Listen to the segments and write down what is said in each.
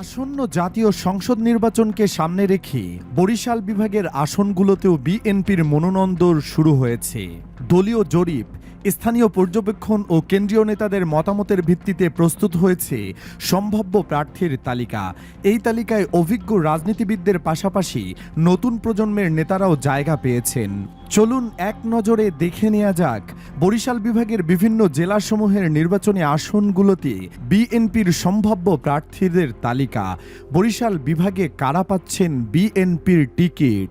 আসন্ন জাতীয় সংসদ নির্বাচনকে সামনে রেখে বরিশাল বিভাগের আসনগুলোতেও বিএনপির মনোনন্দর শুরু হয়েছে। দলীয় জরিপ স্থানীয় পর্যবেক্ষণ ও কেন্দ্রীয় নেতাদের মতামতের ভিত্তিতে প্রস্তুত হয়েছে সম্ভাব্য প্রার্থীর তালিকা। এই তালিকায় অভিজ্ঞ রাজনীতিবিদদের পাশাপাশি নতুন প্রজন্মের নেতারাও জায়গা পেয়েছেন। চলুন এক নজরে দেখে নেওয়া যাক, বরিশাল বিভাগের বিভিন্ন জেলাসমূহের নির্বাচনী আসনগুলোতে বিএনপির সম্ভাব্য প্রার্থীদের তালিকা। বরিশাল বিভাগে কারা পাচ্ছেন বিএনপির টিকিট?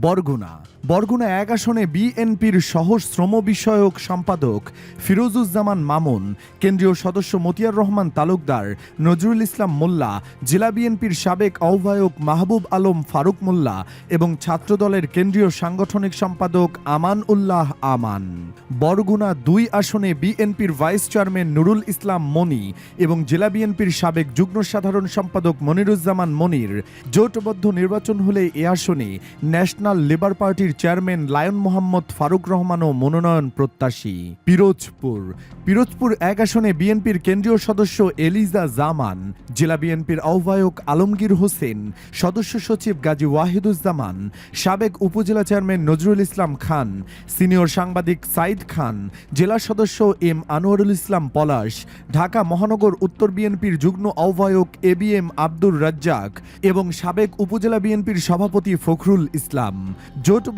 বরগুনা বরগুনা এক আসনে বিএনপির সহ শ্রম বিষয়ক সম্পাদক ফিরোজুজ্জামান মামুন, কেন্দ্রীয় সদস্য মতিয়ার রহমান তালুকদার, নজরুল ইসলাম মোল্লা, জেলা বিএনপির সাবেক আহ্বায়ক মাহবুব আলম ফারুক মোল্লা এবং ছাত্রদলের কেন্দ্রীয় সাংগঠনিক সম্পাদক আমান উল্লাহ আমান। বরগুনা দুই আসনে বিএনপির ভাইস চেয়ারম্যান নুরুল ইসলাম মনি এবং জেলা বিএনপির সাবেক যুগ্ম সাধারণ সম্পাদক মনিরুজ্জামান মনির। জোটবদ্ধ নির্বাচন হলে এ আসনে ন্যাশনাল লেবার পার্টির চেয়ারম্যান লায়ন মোহাম্মদ ফারুক রহমানও মনোনয়ন প্রত্যাশী। পিরোজপুর। পিরোজপুর এক আসনে বিএনপির কেন্দ্রীয় সদস্য এলিজা জামান, জেলা বিএনপির আহ্বায়ক আলমগীর হোসেন, সদস্য সচিব গাজী ওয়াহিদুজ্জামান, সাবেক উপজেলা চেয়ারম্যান নজরুল ইসলাম খান, সিনিয়র সাংবাদিক সাইদ খান, জেলা সদস্য এম আনোয়ারুল ইসলাম পলাশ, ঢাকা মহানগর উত্তর বিএনপির যুগ্ম আহ্বায়ক A B M Abdur Razzak এবং সাবেক উপজেলা বিএনপির সভাপতি ফখরুল ইসলাম।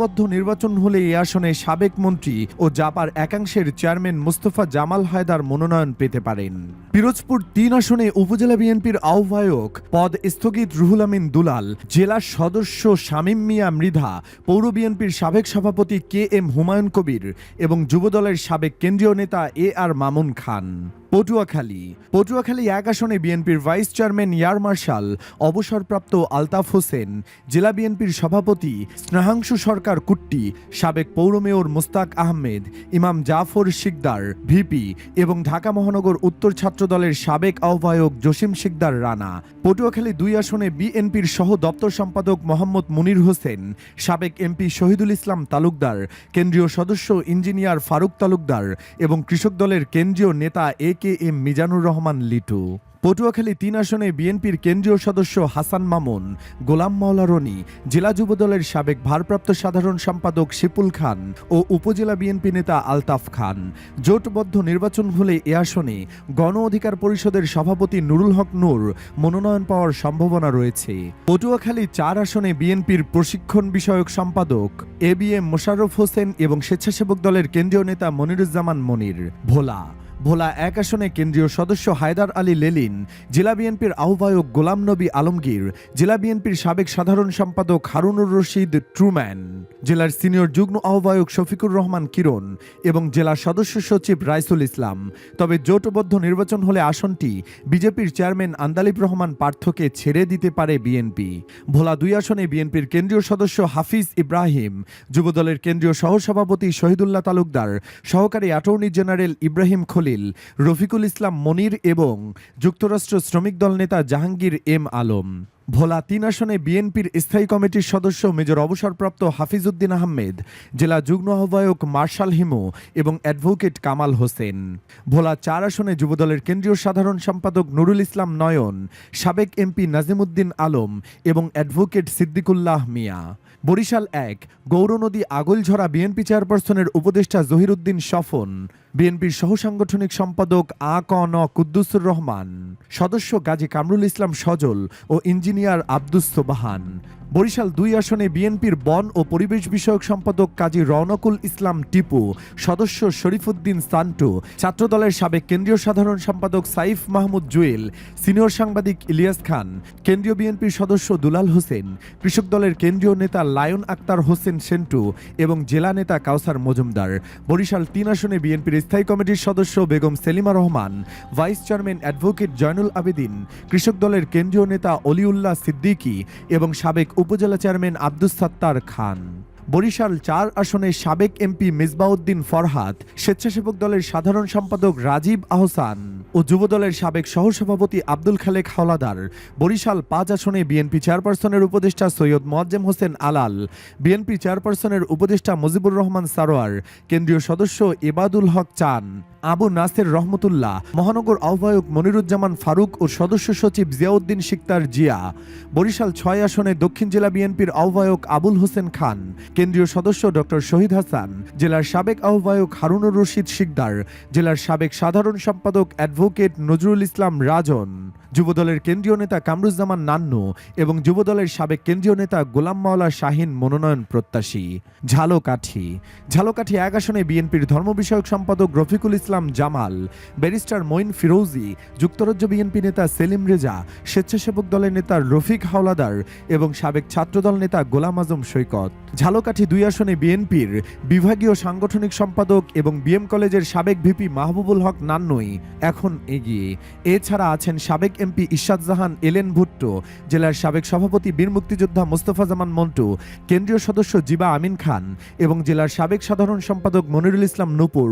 জোটবদ্ধ নির্বাচন হলে এই আসনে সাবেক মন্ত্রী ও জাপার একাংশের চেয়ারম্যান মুস্তফা জামাল হায়দার মনোনয়ন পেতে পারেন। পিরোজপুর তিন আসনে উপজেলা বিএনপির আহ্বায়ক পদ স্থগিত রুহুল আমিন দুলাল, জেলা সদস্য শামীম মিয়া মৃধা, পৌর বিএনপির সাবেক সভাপতি কে এম হুমায়ুন কবির এবং যুবদলের সাবেক কেন্দ্রীয় নেতা এ আর মামুন খান। পটুয়াখালী। পটুয়াখালী এক আসনে বিএনপির ভাইস চেয়ারম্যান ইয়ার মার্শাল, অবসরপ্রাপ্ত আলতাফ হোসেন, জেলা বিএনপির সভাপতি স্নেহাংশু সরকার কুট্টি, সাবেক পৌর মেয়র মুস্তাক আহমেদ, ইমাম জাফর শিকদার, ভিপি এবং ঢাকা মহানগর উত্তর ছাত্র দলের সাবেক আহ্বায়ক জসিম শিকদার রানা। পটুয়াখালী দুই আসনে বিএনপির সহ দপ্তর সম্পাদক মোহাম্মদ মুনির হোসেন, সাবেক এমপি শহীদুল ইসলাম তালুকদার, কেন্দ্রীয় সদস্য ইঞ্জিনিয়ার ফারুক তালুকদার এবং কৃষক দলের কেন্দ্রীয় নেতা A K M Mizanur Rahman, Litu. Patuakhali তিন আসনে বিএনপির কেন্দ্রীয় সদস্য হাসান মামুন, গোলাম মাওলা রনি, জেলা যুবদলের সাবেক ভারপ্রাপ্ত সাধারণ সম্পাদক শিপুল খান ও উপজেলা বিএনপি নেতা আলতাফ খান। জোটবদ্ধ নির্বাচন হলে এ আসনে গণ অধিকার পরিষদের সভাপতি নুরুল হক নূর মনোনয়ন পাওয়ার সম্ভাবনা রয়েছে। পটুয়াখালী চার আসনে বিএনপির প্রশিক্ষণ বিষয়ক সম্পাদক A B M Mosharraf Hossain এবং স্বেচ্ছাসেবক দলের কেন্দ্রীয় নেতা মনিরুজ্জামান মনির। ভোলা ভোলা এক আসনে কেন্দ্রীয় সদস্য হায়দার আলী লেলিন, জেলা বিএনপির আহ্বায়ক গোলাম নবী আলমগীর, জেলা বিএনপির সাবেক সাধারণ সম্পাদক হারুনুর রশিদ ট্রুম্যান, জেলার সিনিয়র যুগ্ম আহ্বায়ক শফিকুর রহমান কিরণ এবং জেলা সদস্য সচিব রাইসুল ইসলাম। তবে জোটবদ্ধ নির্বাচন হলে আসনটি বিজেপির চেয়ারম্যান আন্দালিব রহমান পার্থকে ছেড়ে দিতে পারে বিএনপি। ভোলা দুই আসনে বিএনপির কেন্দ্রীয় সদস্য হাফিজ ইব্রাহিম, যুবদলের কেন্দ্রীয় সহসভাপতি শহীদুল্লাহ তালুকদার, সহকারী অ্যাটর্নি জেনারেল ইব্রাহিম খলিল রফিকুল ইসলাম মনির এবং যুক্তরাষ্ট্র শ্রমিক দল নেতা জাহাঙ্গীর এম আলম। ভোলা তিন আসনে বিএনপির স্থায়ী কমিটির সদস্য মেজর অবসরপ্রাপ্ত হাফিজউদ্দিন আহমেদ, জেলা যুগ্ম আহ্বায়ক মার্শাল হিমু এবং অ্যাডভোকেট কামাল হোসেন। ভোলা চার আসনে যুবদলের কেন্দ্রীয় সাধারণ সম্পাদক নুরুল ইসলাম নয়ন, সাবেক এমপি নাজিমুদ্দিন আলম এবং অ্যাডভোকেট সিদ্দিকুল্লাহ মিয়া। বরিশাল এক, গৌরনদী আগলঝরা বিএনপি চেয়ারপারসনের উপদেষ্টা জহিরুদ্দিন সফন। বিএনপির সহসাংগঠনিক সম্পাদক আ ক ন কুদ্দুসুর রহমান, সদস্য গাজী কামরুল ইসলাম সজল ও ইঞ্জিনিয়ার আব্দুস সোবাহান। বরিশাল দুই আসনে বিএনপির বন ও পরিবেশ বিষয়ক সম্পাদক কাজী রওনকুল ইসলাম টিপু, সদস্য শরীফুদ্দিন সান্টু, ছাত্রদলের সাবেক কেন্দ্রীয় সাধারণ সম্পাদক সাইফ মাহমুদ জুয়েল, সিনিয়র সাংবাদিক ইলিয়াস খান, কেন্দ্রীয় বিএনপির সদস্য দুলাল হোসেন, কৃষক দলের কেন্দ্রীয় নেতা লায়ন আক্তার হোসেন সেন্টু এবং জেলা নেতা কাউসার মজুমদার। বরিশাল তিন আসনে বিএনপির স্থায়ী কমিটির সদস্য Begum Selima Rahman, vice chairman advocate Zainul Abedin, কৃষক দলের কেন্দ্রীয় নেতা অলিউল্লাহ সিদ্দিকী এবং সাবেক উপজেলা চেয়ারম্যান আব্দুস সাত্তার খান। বরিশাল চার আসনে সাবেক এমপি মেজবাউদ্দিন ফরহাদ, স্বেচ্ছাসেবক দলের সাধারণ সম্পাদক রাজীব আহসান ও যুবদলের সাবেক সহসভাপতি আব্দুল খালেক হাওলাদার। বরিশাল পাঁচ আসনে বিএনপি চেয়ারপারসনের উপদেষ্টা সৈয়দ মোয়াজ্জেম হোসেন আলাল, বিএনপি চেয়ারপারসনের উপদেষ্টা মুজিবুর রহমান সারোয়ার, কেন্দ্রীয় সদস্য এবাদুল হক চান, আবু নাসের রহমতুল্লাহ, মহানগর আহ্বায়ক মনিরুজ্জামান ফারুক ও সদস্য সচিব জিয়াউদ্দিন শিকদার জিয়া। বরিশাল ছয় আসনে দক্ষিণ জেলা বিএনপির আহ্বায়ক আবুল হোসেন খান কেন্দ্রীয় সদস্য ডক্টর শহীদ হাসান, জেলার সাবেক আহ্বায়ক হারুনুর রশিদ শিকদার, জেলার সাবেক সাধারণ সম্পাদক অ্যাডভোকেট নজরুল ইসলাম রাজন, যুবদলের কেন্দ্রীয় নেতা কামরুজ্জামান নান্নু এবং যুবদলের সাবেক কেন্দ্রীয় নেতা গোলাম মাওলা শাহিন মনোনয়ন প্রত্যাশী। ঝালকাঠি ঝালকাঠি এক আসনে বিএনপির ধর্ম বিষয়ক সম্পাদক রফিকুল ইসলাম জামাল, ব্যারিস্টার মঈন ফিরোজি, যুক্তরাজ্য বিএনপি নেতা সেলিম রেজা, স্বেচ্ছাসেবক দলের নেতা রফিক হাওলাদার এবং সাবেক ছাত্রদল নেতা গোলাম আজম সৈকত। ঝালকাঠি দুই আসনে বিএনপির বিভাগীয় সাংগঠনিক সম্পাদক এবং বিএম কলেজের সাবেক ভিপি মাহবুবুল হক নান্নই এখন এগিয়ে। এছাড়া আছেন সাবেক এমপি ইশাদ জাহান, এলেন ভুট্টো, জেলার সাবেক সভাপতি বীর মুক্তিযোদ্ধা মোস্তফা জামান মন্টু, কেন্দ্রীয় সদস্য জিবা আমিন খান এবং জেলার সাবেক সাধারণ সম্পাদক মনিরুল ইসলাম নূপুর।